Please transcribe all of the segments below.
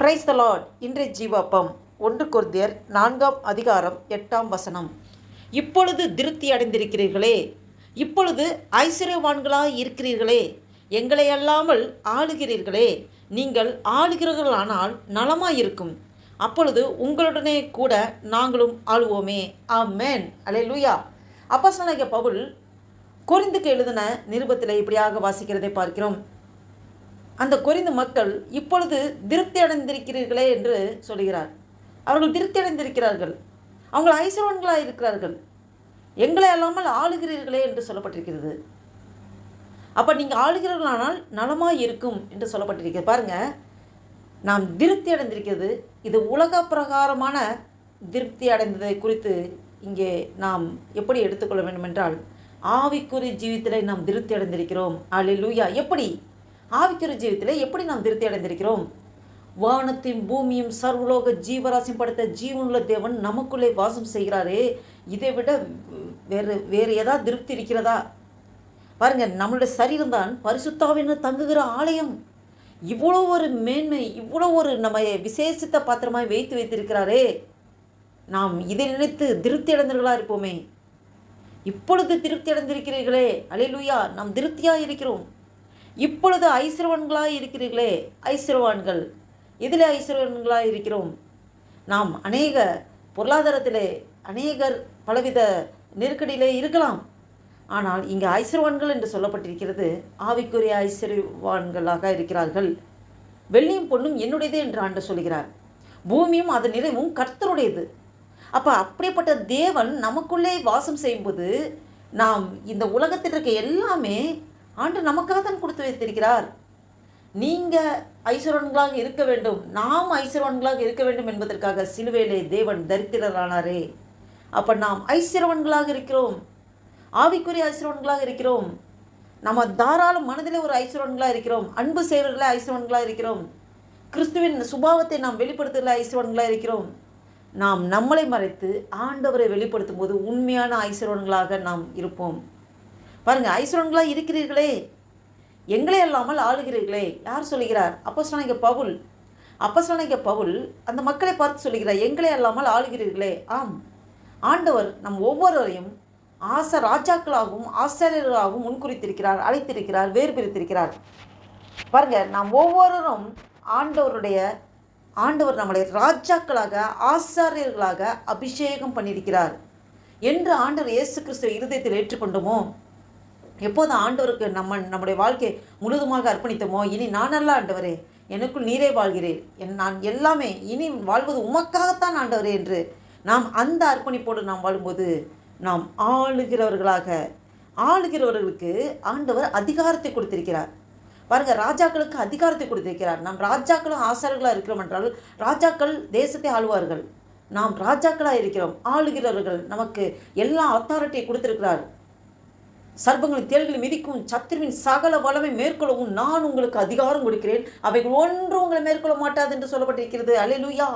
Praise the Lord இன்றைய ஜீவாப்பம். ஒன்று குருந்தியர் நான்காம் அதிகாரம் எட்டாம் வசனம். இப்பொழுது திருப்தி அடைந்திருக்கிறீர்களே. இப்பொழுது ஐஸ்வர்யவான்களாக இருக்கிறீர்களே. எங்களை அல்லாமல் ஆளுகிறீர்களே. நீங்கள் ஆளுகிறீர்களானால் நலமாயிருக்கும். அப்பொழுது உங்களுடனே கூட நாங்களும் ஆளுவோமே. ஆ மேன் அலே அல்லேலூயா அப்பசனக பவுல் குறிந்துக்கு எழுதின நிருபத்தில் இப்படியாக வாசிக்கிறதை பார்க்கிறோம். அந்த கொரிந்து மக்கள் இப்பொழுது திருப்தி அடைந்திருக்கிறீர்களே என்று சொல்கிறார். அவர்கள் திருப்தி அடைந்திருக்கிறார்கள் அவங்க ஐஸ்வரன்களாக இருக்கிறார்கள். எங்களை அல்லாமல் ஆளுகிறீர்களே என்று சொல்லப்பட்டிருக்கிறது. அப்போ நீங்கள் ஆளுகிறீர்களானால் நலமாக இருக்கும் என்று சொல்லப்பட்டிருக்கிறது. பாருங்கள் நாம் திருப்தி அடைந்திருக்கிறது இது உலக பிரகாரமான திருப்தி அடைந்ததை குறித்து இங்கே நாம் எப்படி எடுத்துக்கொள்ள வேண்டும் என்றால் ஆவிக்குறி ஜீவித்திலே நாம் திருப்தி அடைந்திருக்கிறோம் அல்லேலூயா எப்படி? ஆவிக்கிற ஜீவித்தில் எப்படி நாம் திருப்தி அடைந்திருக்கிறோம்? வானத்தையும் பூமியும் சர்வலோக ஜீவராசியும் படைத்த ஜீவனுள்ள தேவன் நமக்குள்ளே வாசம் செய்கிறாரே. இதை விட வேறு வேறு ஏதாவது திருப்தி இருக்கிறதா? பாருங்க நம்மளுடைய சரீரம்தான் பரிசுத்தாவின்னு தங்குகிற ஆலயம். இவ்வளோ ஒரு மேன்மை இவ்வளோ ஒரு நம்ம விசேஷித்த பாத்திரமாய் வைத்து வைத்திருக்கிறாரே. நாம் இதை நினைத்து திருப்தி அடைந்தவர்களாக இருப்போமே. இப்பொழுது திருப்தி அடைந்திருக்கிறீர்களே. அலையிலுயா நாம் திருப்தியாக இருக்கிறோம். இப்பொழுது ஐஸ்வரவன்களாக இருக்கிறீர்களே ஐஸ்வரவான்கள் இதில் ஐஸ்வரவன்களாக இருக்கிறோம். நாம் அநேக பொருளாதாரத்திலே அநேகர் பலவித நெருக்கடியிலே இருக்கலாம். ஆனால் இங்கே ஐஸ்வரவான்கள் என்று சொல்லப்பட்டிருக்கிறது. ஆவிக்குரிய ஐஸ்வரவான்களாக இருக்கிறார்கள். வெள்ளியும் பொண்ணும் என்னுடையது என்று ஆண்டு சொல்கிறார். பூமியும் அதன் நிறைவும் கர்த்தருடையது. அப்போ அப்படிப்பட்ட தேவன் நமக்குள்ளே வாசம் செய்யும்போது நாம் இந்த உலகத்தில் இருக்க எல்லாமே ஆண்டு நமக்காக தான் கொடுத்து வைத்திருக்கிறார். நீங்கள் ஐஸ்வரன்களாக இருக்க வேண்டும். நாம் ஐஸ்வரன்களாக இருக்க வேண்டும் என்பதற்காக சிலுவையிலே தேவன் தரித்திரரானாரே. அப்போ நாம் ஐஸ்வரவன்களாக இருக்கிறோம். ஆவிக்குரிய ஐஸ்வரவன்களாக இருக்கிறோம். நம்ம தாராள மனதிலே ஒரு ஐஸ்வரவன்களாக இருக்கிறோம். அன்பு செய்வர்களே ஐஸ்வரவன்களாக இருக்கிறோம். கிறிஸ்துவின் சுபாவத்தை நாம் வெளிப்படுத்துகிற ஐஸ்வரவன்களாக இருக்கிறோம். நாம் நம்மளை மறைத்து ஆண்டவரை வெளிப்படுத்தும் போது உண்மையான ஐஸ்வரவன்களாக நாம் இருப்போம். பாருங்கள் ஐஸ்வரன்களாக இருக்கிறீர்களே. எங்களே அல்லாமல் ஆளுகிறீர்களே. யார் சொல்லுகிறார்? அப்போஸ்தலனாகிய பவுல். அப்போஸ்தலனாகிய பவுல் அந்த மக்களை பார்த்து சொல்லுகிறார் எங்களே அல்லாமல் ஆளுகிறீர்களே. ஆம். ஆண்டவர் நம் ஒவ்வொருவரையும் ஆச ராஜாக்களாகவும் ஆசிரியர்களாகவும் முன்குறித்திருக்கிறார் அழைத்திருக்கிறார் வேறு பிரித்திருக்கிறார் பாருங்க நாம் ஒவ்வொருவரும் ஆண்டவருடைய ஆண்டவர் நம்மளை ராஜாக்களாக ஆசாரியர்களாக அபிஷேகம் பண்ணியிருக்கிறார். என்று ஆண்டவர் இயேசு கிறிஸ்துவ இருதயத்தில் ஏற்றுக்கொண்டோமோ? எப்போது ஆண்டவருக்கு நம்ம நம்முடைய வாழ்க்கை முழுதுமாக அர்ப்பணித்தோமோ இனி நானல்ல ஆண்டவரே எனக்குள் நீரே வாழ்கிறேன் என் நான் எல்லாமே இனி வாழ்வது உமக்காகத்தான் ஆண்டவரே என்று நாம் அந்த அர்ப்பணிப்போடு நாம் வாழும்போது நாம் ஆளுகிறவர்களாக ஆளுகிறவர்களுக்கு ஆண்டவர் அதிகாரத்தை கொடுத்திருக்கிறார். பாருங்க ராஜாக்களுக்கு அதிகாரத்தை கொடுத்திருக்கிறார். நாம் ராஜாக்களும் ஆசாரர்களாக இருக்கிறோம் என்றால் ராஜாக்கள் தேசத்தை ஆளுவார்கள். நாம் ராஜாக்களாக இருக்கிறோம் ஆளுகிறவர்கள் நமக்கு எல்லா அத்தாரிட்டியை கொடுத்திருக்கிறார். சர்பங்களின் தேல்களை மிதிக்கும் சத்துருவின் சகல வளமை மேற்கொள்ளவும் நான் உங்களுக்கு அதிகாரம் கொடுக்கிறேன். அவைகள் ஒன்று உங்களை மேற்கொள்ள மாட்டாது என்று சொல்லப்பட்டிருக்கிறது. அலையிலுயா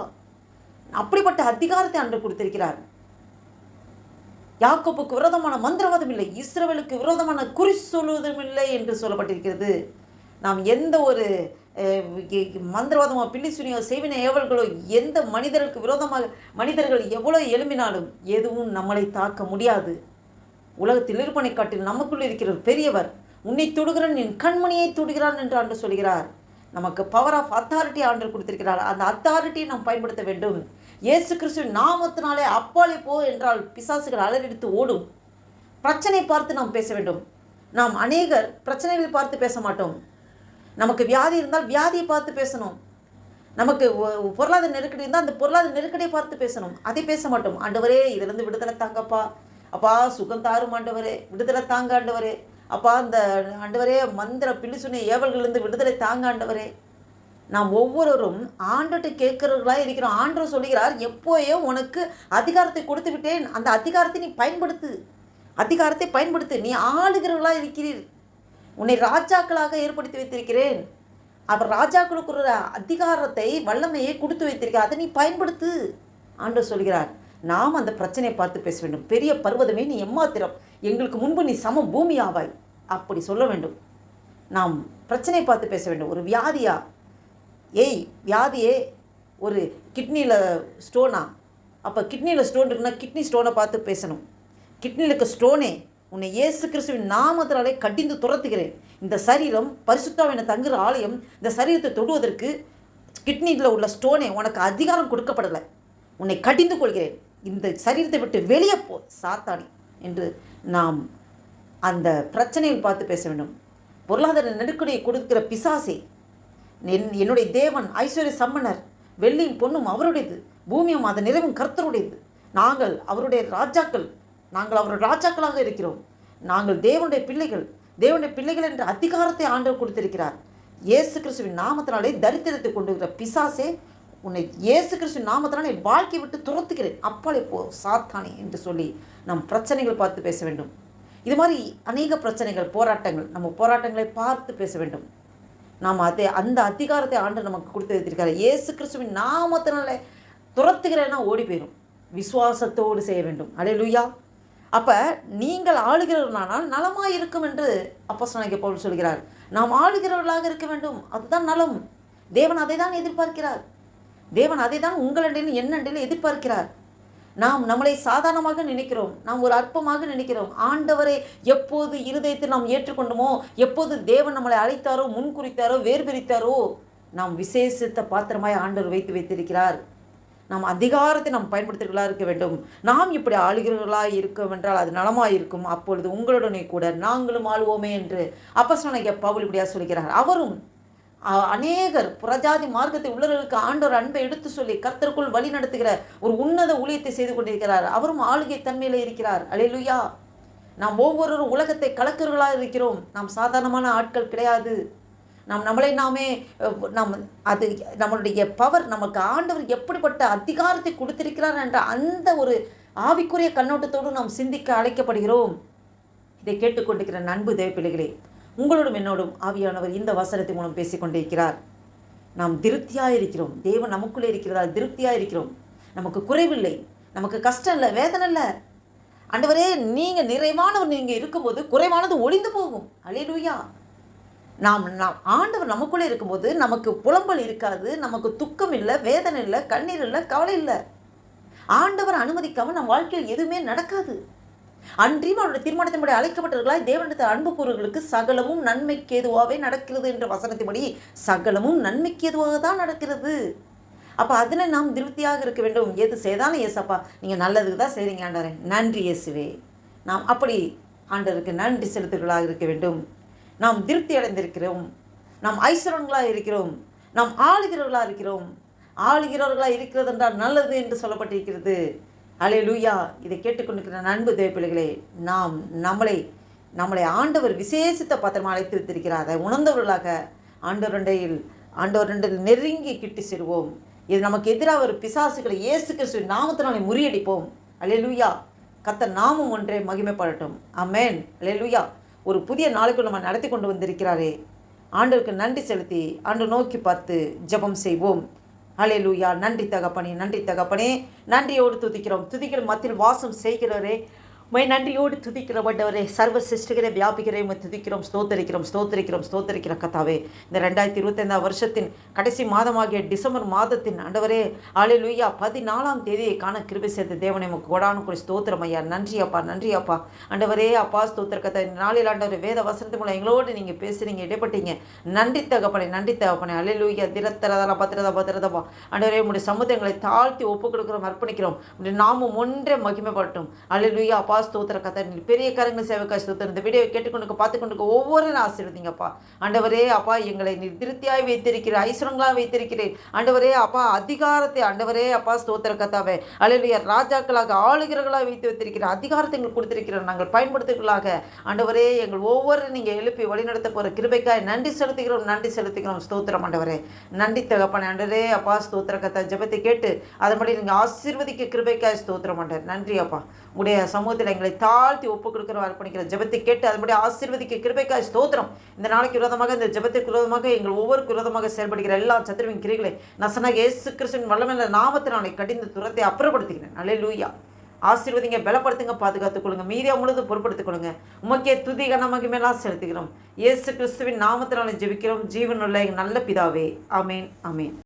அப்படிப்பட்ட அதிகாரத்தை அன்று கொடுத்திருக்கிறார். யாக்கோப்புக்கு விரோதமான மந்திரவாதம் இல்லை இஸ்ரேலுக்கு விரோதமான குறி சொல்வதும் இல்லை என்று சொல்லப்பட்டிருக்கிறது. நாம் எந்த ஒரு மந்திரவாதமோ பில்லிசுனியோ செய்வின ஏவல்களோ எந்த மனிதர்களுக்கு விரோதமாக மனிதர்கள் எவ்வளோ எழும்பினாலும் எதுவும் நம்மளை தாக்க முடியாது. உலகத்தில் இருப்பனை காட்டில் நமக்குள் இருக்கிற பெரியவர் உன்னை தொடுகிறான் என் கண்மணியை தொடுகிறான் என்று ஆண்டு சொல்கிறார். நமக்கு பவர் ஆஃப் அத்தாரிட்டி ஆண்டு கொடுத்திருக்கிறார். அந்த அத்தாரிட்டியை நாம் பயன்படுத்த வேண்டும். இயேசு கிறிஸ்து நாமத்தினாலே அப்பாலே போ என்றால் பிசாசுகள் அலறெடுத்து ஓடும். பிரச்சனை பார்த்து நாம் பேச வேண்டும். நாம் அநேகர் பிரச்சனைகளை பார்த்து பேச மாட்டோம். நமக்கு வியாதி இருந்தால் வியாதியை பார்த்து பேசணும். நமக்கு பொருளாதார நெருக்கடி இருந்தால் அந்த பொருளாதார நெருக்கடியை பார்த்து பேசணும். அதை பேச மாட்டோம். ஆண்டவரே இதிலிருந்து விடுதலை தாங்கப்பா. அப்பா சுகம் தாரும் ஆண்டவரே விடுதலை தாங்க ஆண்டவரே. அப்பா அந்த ஆண்டவரே மந்திர பில்லிசுனை ஏவல்களிலிருந்து விடுதலை தாங்க ஆண்டவரே. நாம் ஒவ்வொருவரும் ஆண்டுட்டு கேட்கிறவர்களாக இருக்கிறோம். ஆண்டவர் சொல்கிறார் எப்போயோ உனக்கு அதிகாரத்தை கொடுத்து விட்டேன். அந்த அதிகாரத்தை நீ பயன்படுத்து. அதிகாரத்தை பயன்படுத்து. நீ ஆளுகிறவர்களாக இருக்கிறீர். உன்னை ராஜாக்களாக ஏற்படுத்தி வைத்திருக்கிறேன். அவர் ராஜாக்களுக்கு ஒரு அதிகாரத்தை வல்லமையை கொடுத்து வைத்திருக்க அதை நீ பயன்படுத்து. ஆண்டு சொல்கிறார் நாம் அந்த பிரச்சனையை பார்த்து பேச வேண்டும். பெரிய பர்வதமே நீ எம்மாத்திரம். எங்களுக்கு முன்பு நீ சம பூமி ஆவாய் அப்படி சொல்ல வேண்டும். நாம் பிரச்சனையை பார்த்து பேச வேண்டும். ஒரு வியாதியா? ஏய் வியாதியே ஒரு கிட்னியில் ஸ்டோனா அப்போ கிட்னியில் ஸ்டோன் இருக்குன்னா கிட்னி ஸ்டோனை பார்த்து பேசணும். கிட்னியில் இருக்க ஸ்டோனே உன்னை இயேசு கிறிஸ்துவின் நாமத்தினாலே கடிந்து துரத்துகிறேன். இந்த சரீரம் பரிசுத்தாவின தங்குற ஆலயம் இந்த சரீரத்தை தொடுவதற்கு கிட்னியில் உள்ள ஸ்டோனே உனக்கு அதிகாரம் கொடுக்கப்படலை. உன்னை கடிந்து கொள்கிறேன். இந்த சரீரத்தை விட்டு வெளியே போ சாத்தானி என்று நாம் அந்த பிரச்சனையில் பார்த்து பேச வேண்டும். பொருளாதார நெருக்கடியை கொடுக்கிற பிசாசே என் என்னுடைய தேவன் ஐஸ்வர்ய சம்மனர் வெள்ளியும் பொண்ணும் அவருடையது பூமியும் அதன் நிறைவும் கர்த்தருடையது. நாங்கள் அவருடைய ராஜாக்கள் நாங்கள் அவருடைய ராஜாக்களாக இருக்கிறோம். நாங்கள் தேவனுடைய பிள்ளைகள் தேவனுடைய பிள்ளைகள் என்ற அதிகாரத்தை ஆண்டவர் கொடுத்திருக்கிறார். இயேசு கிறிஸ்துவின் நாமத்தினாலே தரித்திரத்தை கொண்டு பிசாசே உன்னை இயேசு கிறிஸ்து நாமத்தினால் என் வாழ்க்கை விட்டு துரத்துக்கிறேன் அப்பாலே போ சாத்தானே என்று சொல்லி நம் பிரச்சனைகள் பார்த்து பேச வேண்டும். இது மாதிரி அநேக பிரச்சனைகள் போராட்டங்கள் நம்ம போராட்டங்களை பார்த்து பேச வேண்டும். நாம் அதே அந்த அதிகாரத்தை ஆண்டு நமக்கு கொடுத்து வைத்திருக்காரு இயேசு கிறிஸ்துவின் நாமத்தினால துரத்துகிறேன்னா ஓடி போயிடும் விசுவாசத்தோடு செய்ய வேண்டும். அலே லுய்யா அப்போ நீங்கள் ஆளுகிறவர்களானால் நலமாக இருக்கும் என்று அப்போ பவுல் சொல்கிறார். நாம் ஆளுகிறவர்களாக இருக்க வேண்டும். அதுதான் நலம். தேவன் அதை தான் எதிர்பார்க்கிறார். தேவன் அதை தான் உங்களண்டில் என்னண்டில் எதிர்பார்க்கிறார். நாம் நம்மளை சாதாரணமாக நினைக்கிறோம். நாம் ஒரு அற்பமாக நினைக்கிறோம். ஆண்டவரை எப்போது இருதயத்தில் நாம் ஏற்றுக்கொண்டோமோ எப்போது தேவன் நம்மளை அழைத்தாரோ முன்குறித்தாரோ வேர்பிரித்தாரோ நாம் விசேஷத்த பாத்திரமாய் ஆண்டவர் வைத்து வைத்திருக்கிறார். நாம் அதிகாரத்தை நாம் பயன்படுத்துகிறவர்களாக இருக்க வேண்டும். நாம் இப்படி ஆளுகிறவர்களாக இருக்கும் என்றால் அது நலமாக இருக்கும். அப்பொழுது உங்களுடனே கூட நாங்களும் ஆளுவோமே என்று அப்பசனாகிய பவுல் இப்படியா சொல்கிறார். அவரும் அநேகர் புறஜாதி மார்க்கத்தை உள்ளவர்களுக்கு ஆண்டவர் அன்பை எடுத்து சொல்லி கர்த்தருக்குள் வழி நடத்துகிற ஒரு உன்னத ஊழியத்தை செய்து கொண்டிருக்கிறார். அவரும் ஆளுகை தன்மையில் இருக்கிறார். அலையலுயா. நாம் ஒவ்வொருவரும் உலகத்தை கலக்கர்களாக இருக்கிறோம். நாம் சாதாரணமான ஆட்கள் கிடையாது. நாம் நம்மளை நாமே நம் நாம் அது நம்மளுடைய பவர் நமக்கு ஆண்டவர் எப்படிப்பட்ட அதிகாரத்தை கொடுத்திருக்கிறார் என்ற அந்த ஒரு ஆவிக்குரிய கண்ணோட்டத்தோடு நாம் சிந்திக்க அழைக்கப்படுகிறோம். இதை கேட்டுக்கொண்டிருக்கிற நண்பு தேவப்பிள்ளைகளே உங்களோடும் என்னோடும் ஆவியானவர் இந்த வசனத்தின் மூலம் பேசிக்கொண்டிருக்கிறார். நாம் திருப்தியாக இருக்கிறோம். தேவன் நமக்குள்ளே இருக்கிறதால் திருப்தியாக இருக்கிறோம். நமக்கு குறைவில்லை. நமக்கு கஷ்டம் இல்லை வேதனை இல்லை அண்டவரே நீங்கள் நிறைவானவர் நீங்கள் இருக்கும்போது குறைவானது ஒளிந்து போகும். அலையிலுயா நாம் நாம் ஆண்டவர் நமக்குள்ளே இருக்கும்போது நமக்கு புலம்பல் இருக்காது. நமக்கு துக்கம் இல்லை வேதனை இல்லை கண்ணீர் இல்லை கவலை இல்லை. ஆண்டவர் அனுமதிக்காமல் நம் வாழ்க்கையில் எதுவுமே நடக்காது. அன்றியும் அவருடைய தீர்மானத்தின்படி அழைக்கப்பட்டவர்களாய் தேவனிடத்தில் அன்பு கூறுகளுக்கு சகலமும் நன்மைக்கு ஏதுவாகவே நடக்கிறது என்ற வசனத்தின்படி சகலமும் நன்மைக்கு ஏதுவாக தான் நடக்கிறது. அப்போ அதில் நாம் திருப்தியாக இருக்க வேண்டும். எது செய்தாலும் ஏசப்பா நீங்கள் நல்லதுக்கு தான் செய்கிறீங்க ஆண்டவரே. நன்றி இயேசுவே. நாம் அப்படி ஆண்டவருக்கு நன்றி செலுத்துகளாக இருக்க வேண்டும். நாம் திருப்தி அடைந்திருக்கிறோம். நாம் ஐஸ்வரன்களாக இருக்கிறோம். நாம் ஆளுகிறவர்களாக இருக்கிறோம். ஆளுகிறவர்களாக இருக்கிறது என்றால் நல்லது என்று சொல்லப்பட்டிருக்கிறது. அலே லூயா இதை கேட்டுக்கொண்டிருக்கிற நண்பு தேவப்பிள்ளைகளே நாம் நம்மளை நம்மளை ஆண்டவர் விசேஷித்த பாத்திரமாக அழைத்து வைத்திருக்கிறார் அதை உணர்ந்தவர்களாக ஆண்டவரண்டையில் ஆண்டவரண்டில் நெருங்கி கிட்டி செல்வோம். இது நமக்கு எதிராக ஒரு பிசாசுகளை இயேசு கிறிஸ்து நாமத்தினாலே முறியடிப்போம். அலே லூயா கத்த நாமும் ஒன்றே மகிமைப்படட்டும். அமேன் லூயா ஒரு புதிய நாளுக்கு நம்ம நடத்தி கொண்டு வந்திருக்கிறாரே. ஆண்டவருக்கு நன்றி செலுத்தி ஆண்டு நோக்கி பார்த்து ஜெபம் செய்வோம். ஹalleluya. நன்றி தகப்பனே நன்றி தகப்பனே. நன்றியோடு துதிக்கிறோம். துதிக்கிற மத்தியில் வாசம் செய்கிறவரே. மை நன்றியோடு துதிக்கிறவண்டவரே சர்வ சிருஷ்டிகரை வியாபிக்கிறே உம்மை துதிக்கிறோம் ஸ்தோத்தரிக்கிறோம் ஸ்தோத்தரிக்கிறோம் ஸ்தோத்தரிக்கிற கத்தாவே. இந்த ரெண்டாயிரத்தி இருபத்தைந்தாம் வருஷத்தின் கடைசி மாதமாகிய டிசம்பர் மாதத்தின் ஆண்டவரே லூயா பதினாலாம் தேதியை காண கிருபை சேர்த்த தேவனை உமக்கு கொடானு கூட ஸ்தோத்திரம் ஐயா. நன்றி அப்பா நன்றி அப்பா. ஆண்டவரே அப்பா ஸ்தோத்திர கத்தா இந்த நாளில் ஆண்டவர் வேத வசனத்து மூலம் எங்களோடு நீங்கள் பேசுறீங்க இடைப்பட்டீங்க. நன்றி தகப்பனை நன்றி தகப்பனே. லூயா திரத்தரதா பத்திரதா பத்திரதாப்பா. ஆண்டவரே உங்களுடைய சமுதங்களை தாழ்த்தி ஒப்பு கொடுக்குறோம் அர்ப்பணிக்கிறோம் நாமும் ஒன்றே ஒன்றே மகிமைப்படட்டும். அலையிலூயா அப்பா ஸ்தோத்திர கதை பெரிய கரங்கள் சேவக்காய் ஸ்தோத்திரம். இந்த வீடியோ கேட்டுக்கொண்டு பார்த்து கொண்டு ஒவ்வொரு ஆசீர்வதிங்கப்பா ஆண்டவரே அப்பா எங்களை நீ திருப்தியாய் வைத்திருக்கிற ஐஸ்வரங்களாக வைத்திருக்கிறேன் ஆண்டவரே அப்பா அதிகாரத்தை ஆண்டவரே அப்பா ஸ்தோத்திர கத்தாவை அலையிலுயா ராஜாக்களாக ஆளுகிறர்களாக வைத்து வைத்திருக்கிற அதிகாரத்தை எங்களுக்கு கொடுத்திருக்கிறோம் நாங்கள் பயன்படுத்துகளாக ஆண்டவரே எங்கள் ஒவ்வொரு நீங்கள் எழுப்பி வழிநடத்த போகிற கிருபைக்காய் நன்றி செலுத்துகிறோம் நன்றி செலுத்துகிறோம். ஸ்தோத்திரம் ஆண்டவரே. நன்றி தகப்பனே ஆண்டவரே அப்பா ஸ்தோத்திர கத்தா ஜெபத்தை கேட்டு அதன்படி நீங்கள் ஆசீர்வதிக்க கிருபைக்காய் ஸ்தோத்திரம் ஆண்டவர். நன்றி அப்பா உடைய சமூகத்தில் எங்களை தாழ்த்தி ஒப்பு கொடுக்கிறோம் அர்ப்பணிக்கிற ஜெபத்தை கேட்டு அதுபடி ஆசீர்வதிக்க கிருபைக்காய் ஸ்தோத்திரம். இந்த நாளைக்கு விரோதமாக இந்த ஜபத்திற்கு விரோதமாக எங்கள் ஒவ்வொரு விரோதமாக செயல்படுகிற எல்லா சத்துருவின் கிரிகளை நசனாக இயேசு கிறிஸ்துவின் வல்லமையில நாமத்தினாலே கடிந்து துரத்தை அப்புறப்படுத்துகிறேன். அல்லே லூயா ஆசீர்வதிங்க பலப்படுத்துங்க பாதுகாத்துக் கொள்ளுங்க. மீதியா முழுதும் பொறுப்படுத்திக் கொள்ளுங்க. உமக்கே துதி கனமகிமெல்லாம் செலுத்துகிறோம். இயேசு கிறிஸ்துவின் நாமத்தினாலே ஜெபிக்கிறோம். ஜீவனுள்ள நல்ல பிதாவே. அமேன் அமேன்